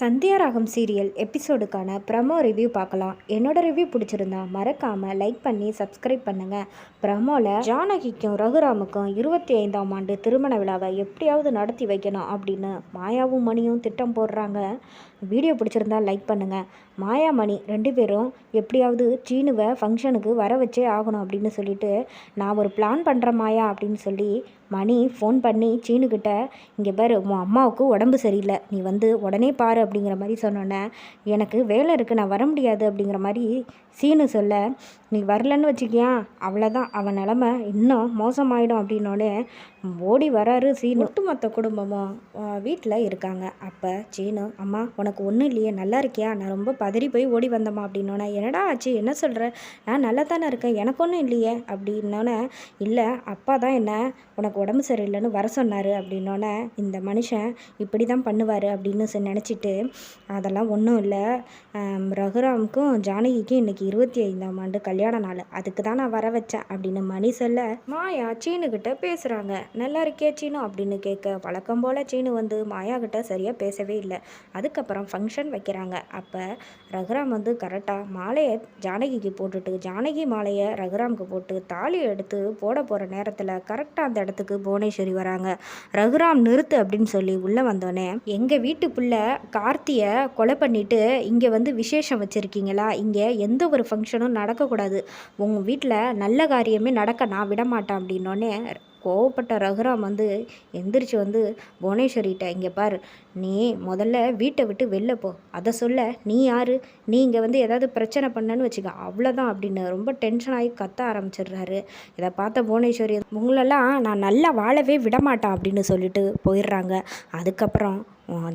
Sandhya Raagam serial எபிசோடுக்கான promo review பார்க்கலாம். என்னோட ரிவ்யூ பிடிச்சிருந்தா மறக்காமல் லைக் பண்ணி சப்ஸ்கிரைப் பண்ணுங்கள் ப்ரமோவில் ஜானகிக்கும் ரகுராமுக்கும் இருபத்தி ஐந்தாம் ஆண்டு திருமண விழாவை எப்படியாவது நடத்தி வைக்கணும் அப்படின்னு மாயாவும் மணியும் திட்டம் போடுறாங்க. வீடியோ பிடிச்சிருந்தா லைக் பண்ணுங்கள் மாயா மணி ரெண்டு பேரும் எப்படியாவது சீனுவை ஃபங்க்ஷனுக்கு வர வச்சே ஆகணும் அப்படின்னு சொல்லிட்டு நான் ஒரு பிளான் பண்ணுறேன் மாயா அப்படின்னு சொல்லி மணி ஃபோன் பண்ணி சீனுக்கிட்ட இங்கே பாரு உன் அம்மாவுக்கு உடம்பு சரியில்லை. நீ வந்து உடனே பாரு அப்படிங்கிற மாதிரி சொன்னோன்னே எனக்கு வேலை இருக்குது நான் வர முடியாது அப்படிங்கிற மாதிரி சீனு சொல்ல நீ வரலன்னு வச்சுக்கியா அவ்வளோதான் அவன் நிலமை இன்னும் மோசமாயிடும் அப்படின்னோடனே ஓடி வராரு சீனு. ஒட்டுமொத்த குடும்பமும் வீட்டில் இருக்காங்க. அப்போ சீனு அம்மா உனக்கு ஒன்றும் இல்லையே நல்லா இருக்கியா? நான் ரொம்ப பதறி போய் ஓடி வந்தம்மா அப்படின்னோடனே என்னடா ஆச்சு? என்ன சொல்கிற நான் நல்லா தானே இருக்கேன். எனக்கு ஒன்றும் இல்லையே அப்படின்னோடனே இல்லை அப்பா தான் என்ன உனக்கு உடம்பு சரியில்லைன்னு வர சொன்னார் அப்படின்னோன்னே இந்த மனுஷன் இப்படி தான் பண்ணுவார் அப்படின்னு சொ- நினச்சிட்டு அதெல்லாம் ஒன்றும் இல்லை. ரகுராமுக்கும் ஜானகிக்கும் இன்னைக்கு இருபத்தி ஐந்தாம் ஆண்டு கல்யாண நாள். அதுக்கு தான் நான் வர வச்சேன் அப்படின்னு மணி சொல்ல மாயா சீனுக்கிட்ட பேசுகிறாங்க நல்லா இருக்கே சீனு? அப்படின்னு கேட்க வழக்கம் போல் சீனு வந்து மாயா கிட்ட சரியாக பேசவே இல்லை. அதுக்கப்புறம் ஃபங்க்ஷன் வைக்கிறாங்க. அப்போ ரகுராம் வந்து கரெக்டாக மாலையை ஜானகிக்கு போட்டுட்டு ஜானகி மாலையை ரகுராமுக்கு போட்டு தாலி எடுத்து போட போகிற நேரத்தில் கரெக்டாக அந்த இடத்துக்கு புவனேஸ்வரி வராங்க. ரகுராம் நிறுத்து அப்படின்னு சொல்லி உள்ளே வந்தோடனே எங்கள் வீட்டு பிள்ளை கார்த்தியை கொலை பண்ணிவிட்டு இங்கே வந்து விசேஷம் வச்சுருக்கீங்களா? இங்கே எந்த ஒரு ஃபங்க்ஷனும் நடக்கக்கூடாது. உங்கள் வீட்டில் நல்ல காரியமே நடக்க நான் விட மாட்டேன் அப்படின்னோடனே கோவப்பட்ட ரகுராம் வந்து எந்திரிச்சு வந்து புவனேஸ்வரிகிட்ட இங்கே பாரு நீ முதல்ல வீட்டை விட்டு வெளில போ. அதை சொல்ல நீ யாரு? நீ இங்கே வந்து ஏதாவது பிரச்சனை பண்ணன்னு வச்சுக்க. அவ்வளோதான் அப்படின்னு ரொம்ப டென்ஷன் ஆகி கத்த ஆரம்பிச்சிடுறாரு. இதை பார்த்த புவனேஸ்வரி உங்களெல்லாம் நான் நல்லா வாழவே விடமாட்டேன் அப்படின்னு சொல்லிட்டு போயிடுறாங்க. அதுக்கப்புறம்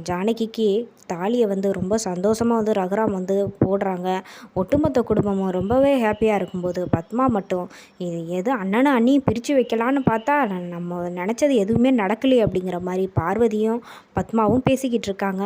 ஜானகிக்கு தாலியை வந்து ரொம்ப சந்தோஷமாக வந்து ரகுராம் வந்து போடுறாங்க. ஒட்டுமொத்த குடும்பமும் ரொம்பவே ஹாப்பியாக இருக்கும்போது பத்மா மட்டும் இது எது அண்ணனும் அண்ணியும் பிரித்து வைக்கலான்னு பார்த்தா நம்ம நினச்சது எதுவுமே நடக்கலையே அப்படிங்கிற மாதிரி பார்வதியும் பத்மாவும் பேசிக்கிட்டு இருக்காங்க.